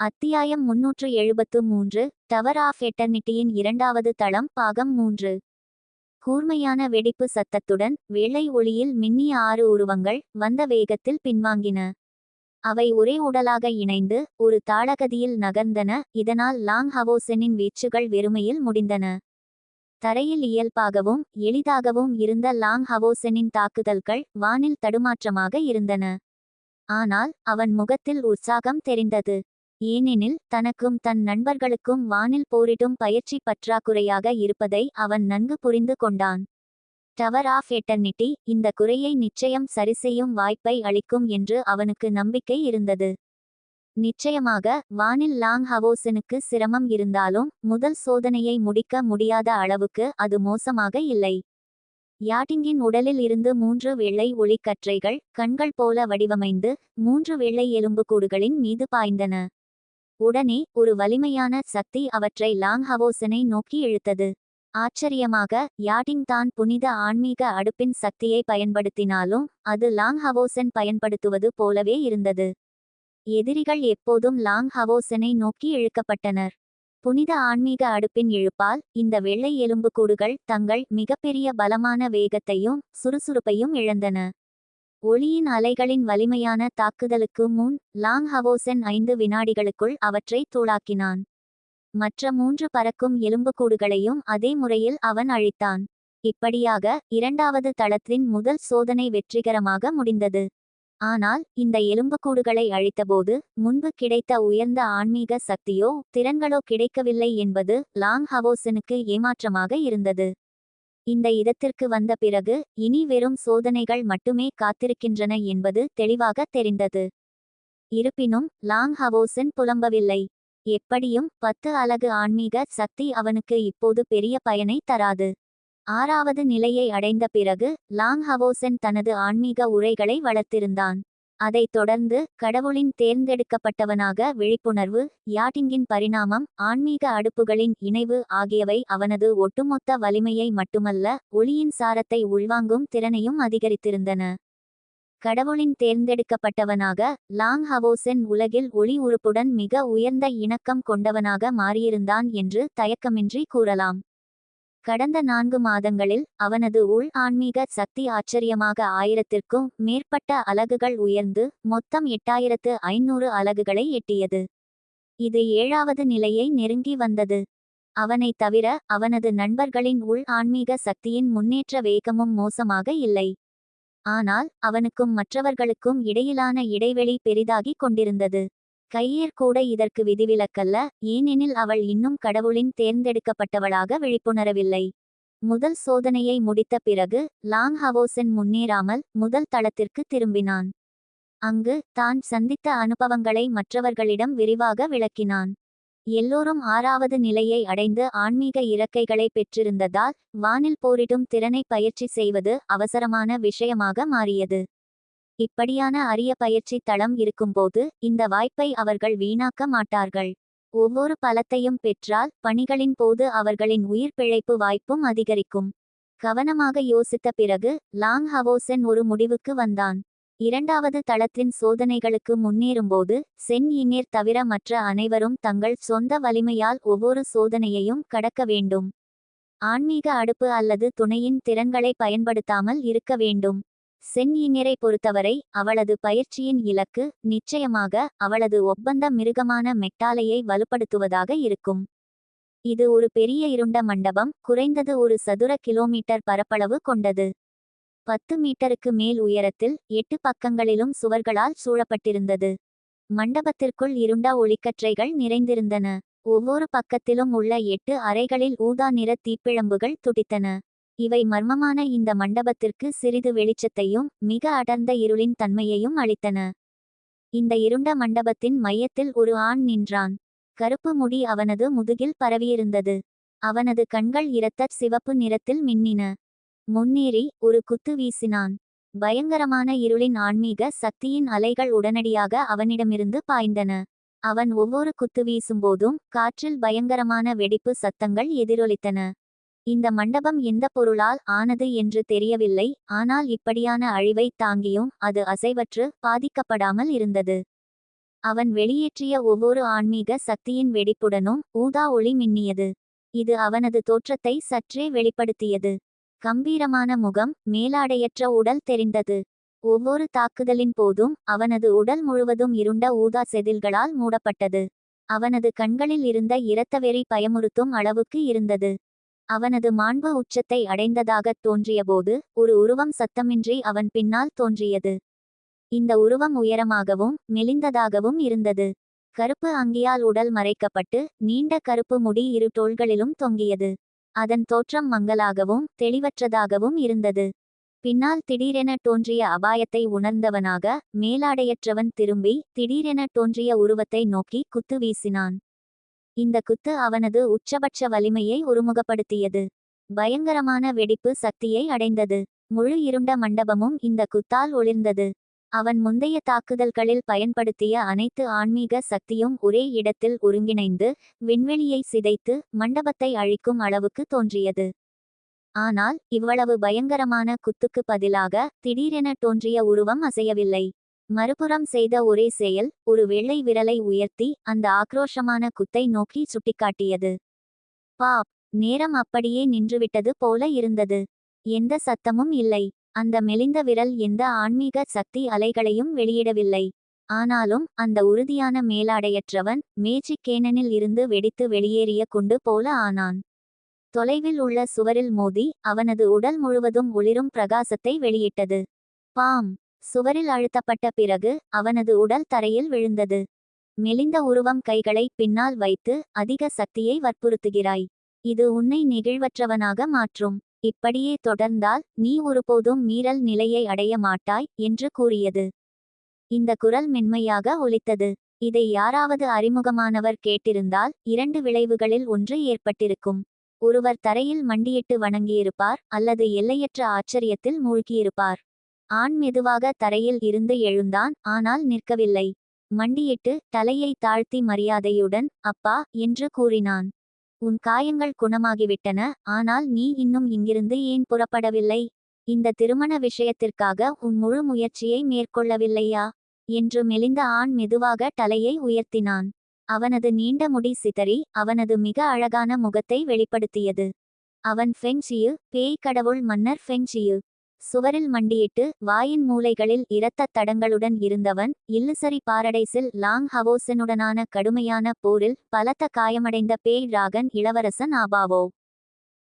அத்தியாயம் முன்னூற்று எழுபத்து மூன்று டவர் ஆஃப் எட்டர்னிட்டியின் இரண்டாவது தளம் பாகம் மூன்று. கூர்மையான வெடிப்பு சத்தத்துடன் வெள்ளை ஒளியில் மின்னிய ஆறு உருவங்கள் வந்த வேகத்தில் பின்வாங்கின. அவை ஒரே உடலாக இணைந்து ஒரு தாளகதியில் நகர்ந்தன இதனால் லாங் ஹவோசெனின் வீச்சுகள் வெறுமையில் முடிந்தன. தரையில் இயல்பாகவும் எளிதாகவும் இருந்த லாங் ஹவோசெனின் தாக்குதல்கள் வானில் தடுமாற்றமாக இருந்தன. ஆனால் அவன் முகத்தில் உற்சாகம் தெரிந்தது. ஏனெனில் தனக்கும் தன் நண்பர்களுக்கும் வானில் போரிடும் பயிற்சி பற்றாக்குறையாக இருப்பதை அவன் நன்கு புரிந்து கொண்டான். டவர் ஆஃப் எட்டர்னிட்டி இந்த குறையை நிச்சயம் சரிசெய்யும் வாய்ப்பை அளிக்கும் என்று அவனுக்கு நம்பிக்கை இருந்தது. நிச்சயமாக வானில் லாங் ஹவோசனுக்கு சிரமம் இருந்தாலும் முதல் சோதனையை முடிக்க முடியாத அளவுக்கு அது மோசமாக இல்லை. யாட்டிங்கின் உடலில் இருந்து மூன்று வெள்ளை ஒளிக்கற்றைகள் கண்கள் போல வடிவமைந்து மூன்று வெள்ளை எலும்புக்கூடுகளின் மீது பாய்ந்தன. உடனே ஒரு வலிமையான சக்தி அவற்றை லாங் ஹவோசனை நோக்கி இழுத்தது. ஆச்சரியமாக யாட்டிங் தான் புனித ஆன்மீக அடுப்பின் சக்தியை பயன்படுத்தினாலும் அது லாங் ஹவோசன் பயன்படுத்துவது போலவே இருந்தது. எதிரிகள் எப்போதும் லாங் ஹவோசனை நோக்கி இழுக்கப்பட்டனர். புனித ஆன்மீக அடுப்பின் இழுப்பால் இந்த வெள்ளை எலும்புக்கூடுகள் தங்கள் மிகப்பெரிய பலமான வேகத்தையும் சுறுசுறுப்பையும் இழந்தன. ஒளியின் அலைகளின் வலிமையான தாக்குதலுக்கு முன் லாங் ஹவோசென் ஐந்து வினாடிகளுக்குள் அவற்றை தூளாக்கினான். மற்ற மூன்று பறக்கும் எலும்புக்கூடுகளையும் அதே முறையில் அவன் அழித்தான். இப்படியாக இரண்டாவது தளத்தின் முதல் சோதனை வெற்றிகரமாக முடிந்தது. ஆனால் இந்த எலும்புக்கூடுகளை அழித்தபோது முன்பு கிடைத்த உயர்ந்த ஆன்மீக சக்தியோ திறன்களோ கிடைக்கவில்லை என்பது லாங் ஹவோசனுக்கு ஏமாற்றமாக இருந்தது. இந்த இடத்திற்கு வந்த பிறகு இனி வெறும் சோதனைகள் மட்டுமே காத்திருக்கின்றன என்பது தெளிவாக தெரிந்தது. இருப்பினும் லாங் ஹவோசன் புலம்பவில்லை. எப்படியும் பத்து அலகு ஆன்மீக சக்தி அவனுக்கு இப்போது பெரிய பயனை தராது. ஆறாவது நிலையை அடைந்த பிறகு லாங் ஹவோசன் தனது ஆன்மீக உரைகளை வளர்த்திருந்தான். அதைத் தொடர்ந்து கடவுளின் தேர்ந்தெடுக்கப்பட்டவனாக விழிப்புணர்வு யாட்டிங்கின் பரிணாமம் ஆன்மீக அடுப்புகளின் இணைவு ஆகியவை அவனது ஒட்டுமொத்த வலிமையை மட்டுமல்ல ஒளியின் சாரத்தை உள்வாங்கும் திறனையும் அதிகரித்திருந்தன. கடவுளின் தேர்ந்தெடுக்கப்பட்டவனாக லாங் ஹவோசென் உலகில் ஒளி உறுப்புடன் மிக உயர்ந்த இணக்கம் கொண்டவனாக மாறியிருந்தான் என்று தயக்கமின்றி கூறலாம். கடந்த நான்கு மாதங்களில் அவனது உள் ஆன்மீக சக்தி ஆச்சரியமாக ஆயிரத்திற்கும் மேற்பட்ட அலகுகள் உயர்ந்து மொத்தம் எட்டாயிரத்து ஐநூறு அலகுகளை எட்டியது. இது ஏழாவது நிலையை நெருங்கி வந்தது. அவனைத் தவிர அவனது நண்பர்களின் உள் ஆன்மீக சக்தியின் முன்னேற்ற வேகமும் மோசமாக இல்லை. ஆனால் அவனுக்கும் மற்றவர்களுக்கும் இடையிலான இடைவெளி பெரிதாகிக் கொண்டிருந்தது. கையேர் கூட இதற்கு விதிவிலக்கல்ல ஏனெனில் அவள் இன்னும் கடவுளின் தேர்ந்தெடுக்கப்பட்டவளாக விழிப்புணரவில்லை. முதல் சோதனையை முடித்த பிறகு லாங் ஹவோசன் முன்னேறாமல் முதல் தளத்திற்கு திரும்பினான். அங்கு தான் சந்தித்த அனுபவங்களை மற்றவர்களிடம் விரிவாக விளக்கினான். எல்லோரும் ஆறாவது நிலையை அடைந்து ஆன்மீக இறக்கைகளை பெற்றிருந்ததால் வானில் போரிடும் திறனை பயிற்சி செய்வது அவசரமான விஷயமாக மாறியது. இப்படியான அரிய பயிற்சி தளம் இருக்கும்போது இந்த வாய்ப்பை அவர்கள் வீணாக்க மாட்டார்கள். ஒவ்வொரு பலத்தையும் பெற்றால் பணிகளின் போது அவர்களின் உயிர் பிழைப்பு வாய்ப்பும் அதிகரிக்கும். கவனமாக யோசித்த பிறகு லாங் ஹவோசென் ஒரு முடிவுக்கு வந்தான். இரண்டாவது தளத்தின் சோதனைகளுக்கு முன்னேறும்போது சென் இன்னேர் தவிர மற்ற அனைவரும் தங்கள் சொந்த வலிமையால் ஒவ்வொரு சோதனையையும் கடக்க வேண்டும். ஆன்மீக அடுப்பு அல்லது துணையின் திறன்களை பயன்படுத்தாமல் இருக்க வேண்டும். சென் பொறுத்தவரை அவளது பயிற்சியின் இலக்கு நிச்சயமாக அவளது ஒப்பந்த மிருகமான மெட்டாலையை வலுப்படுத்துவதாக இருக்கும். இது ஒரு பெரிய இருண்ட மண்டபம் குறைந்தது ஒரு சதுர கிலோமீட்டர் பரப்பளவு கொண்டது. பத்து மீட்டருக்கு மேல் உயரத்தில் எட்டு பக்கங்களிலும் சுவர்களால் சூழப்பட்டிருந்தது. மண்டபத்திற்குள் இருண்ட ஒளிக்கற்றைகள் நிறைந்திருந்தன. ஒவ்வொரு பக்கத்திலும் உள்ள எட்டு அறைகளில் ஊதா நிற தீப்பிழம்புகள் துடித்தன. இவை மர்மமான இந்த மண்டபத்திற்கு சிறிது வெளிச்சத்தையும் மிக அடர்ந்த இருளின் தன்மையையும் அளித்தன. இந்த இருண்ட மண்டபத்தின் மையத்தில் ஒரு ஆண் நின்றான். கருப்பு முடி அவனது முதுகில் பரவியிருந்தது. அவனது கண்கள் இரத்த சிவப்பு நிறத்தில் மின்னின. முன்னேறி ஒரு குத்து வீசினான். பயங்கரமான இருளின் ஆன்மீக சக்தியின் அலைகள் உடனடியாக அவனிடமிருந்து பாய்ந்தன. அவன் ஒவ்வொரு குத்து வீசும்போதும் காற்றில் பயங்கரமான வெடிப்பு சத்தங்கள் எதிரொலித்தன. இந்த மண்டபம் எந்த பொருளால் ஆனது என்று தெரியவில்லை ஆனால் இப்படியான அழிவை தாங்கியும் அது அசைவற்று பாதிக்கப்படாமல் இருந்தது. அவன் வெளியேற்றிய ஒவ்வொரு ஆன்மீக சக்தியின் வெடிப்புடனும் ஊதா ஒளி மின்னியது. இது அவனது தோற்றத்தை சற்றே வெளிப்படுத்தியது. கம்பீரமான முகம் மேலாடையற்ற உடல் தெரிந்தது. ஒவ்வொரு தாக்குதலின் போதும் அவனது உடல் முழுவதும் இருண்ட ஊதா செதில்களால் மூடப்பட்டது. அவனது கண்களில் இருந்த இரத்தவெறி பயமுறுத்தும் அளவுக்கு இருந்தது. அவனது மாண்பு உச்சத்தை அடைந்ததாகத் தோன்றியபோது ஒரு உருவம் சத்தமின்றி அவன் பின்னால் தோன்றியது. இந்த உருவம் உயரமாகவும் மெலிந்ததாகவும் இருந்தது. கருப்பு அங்கியால் உடல் மறைக்கப்பட்டு நீண்ட கருப்பு முடி இரு தோள்களிலும் தொங்கியது. அதன் தோற்றம் மங்கலாகவும் தெளிவற்றதாகவும் இருந்தது. பின்னால் திடீரென தோன்றிய அபாயத்தை உணர்ந்தவனாக மேலாடையற்றவன் திரும்பி திடீரென தோன்றிய உருவத்தை நோக்கி குத்து வீசினான். இந்த குத்து அவனது உச்சபட்ச வலிமையை ஒருமுகப்படுத்தியது பயங்கரமான வெடிப்பு சக்தியை அடைந்தது. முழு இருண்ட மண்டபமும் இந்த குத்தால் ஒளிர்ந்தது. அவன் முந்தைய தாக்குதல்களில் பயன்படுத்திய அனைத்து ஆன்மீக சக்தியும் ஒரே இடத்தில் ஒருங்கிணைந்து விண்வெளியை சிதைத்து மண்டபத்தை அழிக்கும் அளவுக்கு தோன்றியது. ஆனால் இவ்வளவு பயங்கரமான குத்துக்கு பதிலாக திடீரென தோன்றிய உருவம் அசையவில்லை. மறுபுறம் செய்த ஒரே செயல் ஒரு வெள்ளை விரலை உயர்த்தி அந்த ஆக்ரோஷமான குத்தை நோக்கி சுட்டிக்காட்டியது. பாப் நேரம் அப்படியே நின்றுவிட்டது போல இருந்தது. எந்த சத்தமும் இல்லை. அந்த மெலிந்த விரல் எந்த ஆன்மீக சக்தி அலைகளையும் வெளியிடவில்லை. ஆனாலும் அந்த உறுதியான மேலாடையற்றவன் மேஜிக் கேனனில் இருந்து வெடித்து வெளியேறிய குண்டு போல ஆனான். தொலைவில் உள்ள சுவரில் மோதி அவனது உடல் முழுவதும் ஒளிரும் பிரகாசத்தை வெளியிட்டது. பாம் சுவரில் அழுத்தப்பட்ட பிறகு அவனது உடல் தரையில் விழுந்தது. மெலிந்த உருவம் கைகளை பின்னால் வைத்து அதிக சக்தியை வற்புறுத்துகிறாய். இது உன்னை நெகிழ்வற்றவனாக மாற்றும். இப்படியே தொடர்ந்தால் நீ ஒருபோதும் மீறல் நிலையை அடைய மாட்டாய் என்று கூறியது. இந்த குரல் மென்மையாக ஒலித்தது. இதை யாராவது அறிமுகமானவர் கேட்டிருந்தால் இரண்டு விளைவுகளில் ஒன்று ஏற்பட்டிருக்கும். ஒருவர் தரையில் மண்டியிட்டு வணங்கியிருப்பார் அல்லது எல்லையற்ற ஆச்சரியத்தில் மூழ்கியிருப்பார். ஆண் மெதுவாக தரையில் இருந்து எழுந்தான் ஆனால் நிற்கவில்லை. மண்டியிட்டு தலையை தாழ்த்தி மரியாதையுடன் அப்பா என்று கூறினான். உன் காயங்கள் குணமாகிவிட்டன ஆனால் நீ இன்னும் இங்கிருந்து ஏன் புறப்படவில்லை? இந்த திருமண விஷயத்திற்காக உன் முழு முயற்சியை மேற்கொள்ளவில்லையா? என்று மெலிந்த ஆண் மெதுவாக தலையை உயர்த்தினான். அவனது நீண்ட முடி சிதறி அவனது மிக அழகான முகத்தை வெளிப்படுத்தியது. அவன் ஃபெங்ஷியு பேய் கடவுள் மன்னர் ஃபெங்ஷியு சுவரில் மண்டியிட்டு வாயின் மூலைகளில் இரத்தத் தடங்களுடன் இருந்தவன் இல்லுசரி பாரடைஸில் லாங் ஹவோசனுடனான கடுமையான போரில் பலத்த காயமடைந்த பேய் ராகன் இளவரசன் ஆபாவோ.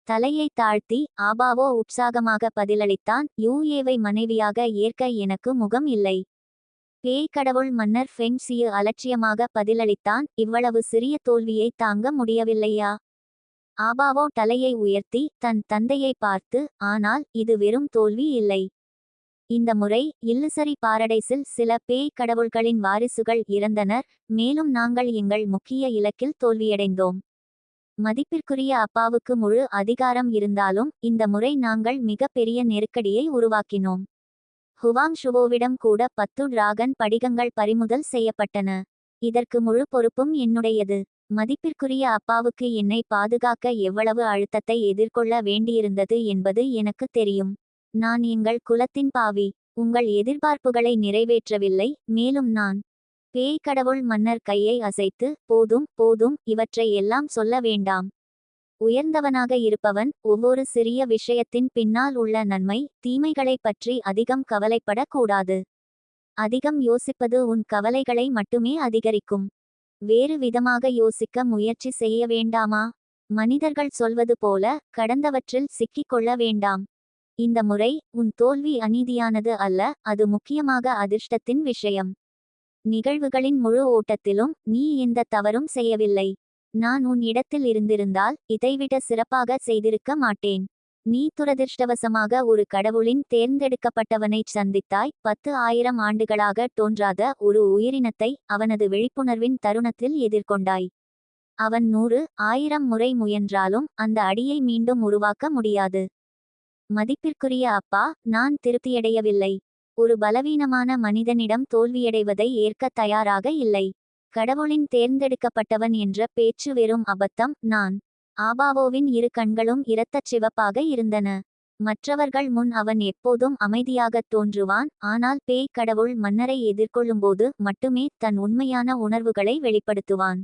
தலையை தாழ்த்தி ஆபாவோ உற்சாகமாக பதிலளித்தான் யூஏவை மனைவியாக ஏற்க எனக்கு முகம் இல்லை. பேய் கடவுள் மன்னர் ஃபெங்சியு அலட்சியமாக பதிலளித்தான் இவ்வளவு சிறிய தோல்வியை தாங்க முடியவில்லையா? ஆபாவோ தலையை உயர்த்தி தன் தந்தையை பார்த்து ஆனால் இது வெறும் தோல்வி இல்லை. இந்த முறை இல்லுசரி பாரடைஸில் சில பேய் கடவுள்களின் வாரிசுகள் இறந்தனர் மேலும் நாங்கள் எங்கள் முக்கிய இலக்கில் தோல்வியடைந்தோம். மதிப்பிற்குரிய அப்பாவுக்கு முழு அதிகாரம் இருந்தாலும் இந்த முறை நாங்கள் மிக பெரிய நெருக்கடியை உருவாக்கினோம். ஹுவாங் ஷுவோவிடம் கூட பத்து டிராகன் படிகங்கள் பறிமுதல் செய்யப்பட்டன. இதற்கு முழு பொறுப்பும் என்னுடையது. மதிப்பிற்குரிய அப்பாவுக்கு என்னை பாதுகாக்க எவ்வளவு அழுத்தத்தை எதிர்கொள்ள வேண்டியிருந்தது என்பது எனக்கு தெரியும். நான் எங்கள் குலத்தின் பாவி. உங்கள் எதிர்பார்ப்புகளை நிறைவேற்றவில்லை. மேலும் நான் பேய் கடவுள் மன்னர் கையை அசைத்து போதும் போதும் இவற்றை எல்லாம் சொல்ல வேண்டாம். உயர்ந்தவனாக இருப்பவன் ஒவ்வொரு சிறிய விஷயத்தின் பின்னால் உள்ள நன்மை தீமைகளைப் பற்றி அதிகம் கவலைப்படக்கூடாது. அதிகம் யோசிப்பது உன் கவலைகளை மட்டுமே அதிகரிக்கும். வேறு விதமாக யோசிக்க முயற்சி செய்ய வேண்டாமா? மனிதர்கள் சொல்வது போல கடந்தவற்றில் சிக்கிக் கொள்ள வேண்டாம். இந்த முறை உன் தோல்வி அநீதியானது அல்ல அது முக்கியமாக அதிர்ஷ்டத்தின் விஷயம். நிகழ்வுகளின் முழு ஓட்டத்திலும் நீ எந்த தவறும் செய்யவில்லை. நான் உன் இடத்தில் இருந்திருந்தால் இதைவிட சிறப்பாக செய்திருக்க மாட்டேன். நீ துரதிர்ஷ்டவசமாக ஒரு கடவுளின் தேர்ந்தெடுக்கப்பட்டவனைச் சந்தித்தாய் பத்து ஆயிரம் ஆண்டுகளாக தோன்றாத ஒரு உயிரினத்தை அவனது விழிப்புணர்வின் தருணத்தில் எதிர்கொண்டாய். அவன் நூறு ஆயிரம் முறை முயன்றாலும் அந்த அடியை மீண்டும் உருவாக்க முடியாது. மதிப்பிற்குரிய அப்பா நான் திருப்தியடையவில்லை. ஒரு பலவீனமான மனிதனிடம் தோல்வியடைவதை ஏற்க தயாராக இல்லை. கடவுளின் தேர்ந்தெடுக்கப்பட்டவன் என்ற பேச்சு வெறும் அபத்தம் நான் ஆபாவோவின் இரு கண்களும் இரத்தச் சிவப்பாக இருந்தன. மற்றவர்கள் முன் அவன் எப்போதும் அமைதியாகத் தோன்றுவான். ஆனால் பேய் கடவுள் மன்னரை எதிர்கொள்ளும்போது மட்டுமே தன் உண்மையான உணர்வுகளை வெளிப்படுத்துவான்.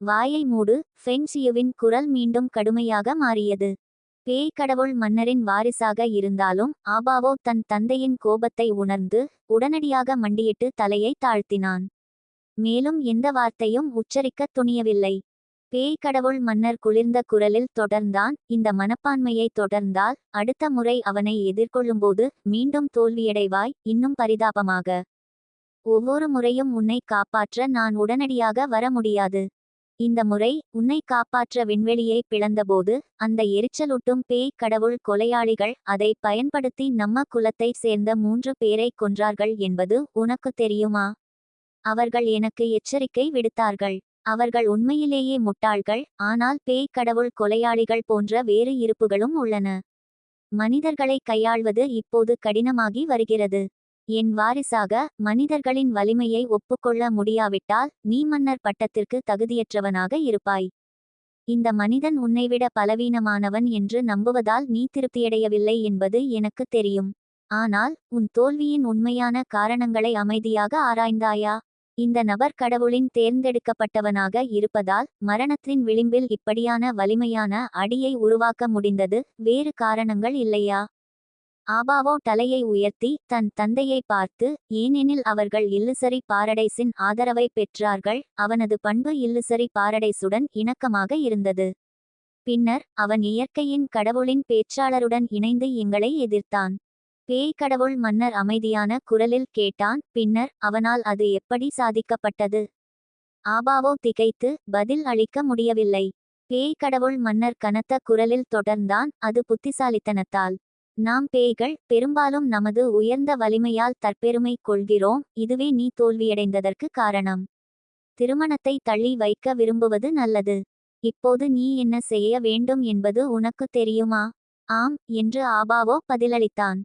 வாயை மூடு ஃபென்சியுவின் குரல் மீண்டும் கடுமையாக மாறியது. பேய் கடவுள் மன்னரின் வாரிசாக இருந்தாலும் ஆபாவோ தன் தந்தையின் கோபத்தை உணர்ந்து உடனடியாக மண்டியிட்டு தலையை தாழ்த்தினான். மேலும் எந்த வார்த்தையும் உச்சரிக்கத் துணியவில்லை. பேய் கடவுள் மன்னர் குளிர்ந்த குரலில் தொடர்ந்தான். இந்த மனப்பான்மையை தொடர்ந்தால் அடுத்த முறை அவனை எதிர்கொள்ளும்போது மீண்டும் தோல்வியடைவாய். இன்னும் பரிதாபமாக. ஒவ்வொரு முறையும் உன்னை காப்பாற்ற நான் உடனடியாக வர முடியாது. இந்த முறை உன்னை காப்பாற்ற விண்வெளியை பிளந்தபோது அந்த எரிச்சலூட்டும் பேய் கடவுள் கொலையாளிகள் அதை பயன்படுத்தி நம்ம குலத்தைச் சேர்ந்த மூன்று பேரை கொன்றார்கள் என்பது உனக்கு தெரியுமா? அவர்கள் எனக்கு எச்சரிக்கை விடுத்தார்கள். அவர்கள் உண்மையிலேயே முட்டாள்கள் ஆனால் பேய் கடவுள் கொலையாளிகள் போன்ற வேறு இருப்புகளும் உள்ளன. மனிதர்களை கையாள்வது இப்போது கடினமாகி வருகிறது. என் வாரிசாக மனிதர்களின் வலிமையை ஒப்புக்கொள்ள முடியாவிட்டால் நீ மன்னர் பட்டத்திற்கு தகுதியற்றவனாக இருப்பாய். இந்த மனிதன் உன்னைவிட பலவீனமானவன் என்று நம்புவதால் நீ திருப்தியடையவில்லை என்பது எனக்கு தெரியும். ஆனால் உன் தோல்வியின் உண்மையான காரணங்களை அமைதியாக ஆராய்ந்தாயா? இந்த நபர் கடவுளின் தேர்ந்தெடுக்கப்பட்டவனாக இருப்பதால் மரணத்தின் விளிம்பில் இப்படியான வலிமையான அடியை உருவாக்க முடிந்தது வேறு காரணங்கள் இல்லையா? ஆபாவோ தலையை உயர்த்தி தன் தந்தையை பார்த்து ஏனெனில் அவர்கள் இல்லுசரி பாரடைஸின் ஆதரவை பெற்றார்கள் அவனது பண்பு இல்லுசரி பாரடைசுடன் இணக்கமாக இருந்தது. பின்னர் அவன் இயற்கையின் கடவுளின் பேச்சாளருடன் இணைந்து எங்களை எதிர்த்தான். பேய் கடவுள் மன்னர் அமைதியான குரலில் கேட்டான் பின்னர் அவனால் அது எப்படி சாதிக்கப்பட்டது? ஆபாவோ திகைத்து பதில் அளிக்க முடியவில்லை. பேய் கடவுள் மன்னர் கனத்த குரலில் தொடர்ந்தான் அது புத்திசாலித்தனத்தால். நாம் பேய்கள் பெரும்பாலும் நமது உயர்ந்த வலிமையால் தற்பெருமை கொள்கிறோம் இதுவே நீ தோல்வியடைந்ததற்கு காரணம். திருமணத்தை தள்ளி வைக்க விரும்புவது நல்லது. இப்போது நீ என்ன செய்ய வேண்டும் என்பது உனக்கு தெரியுமா? ஆம் என்று ஆபாவோ பதிலளித்தான்.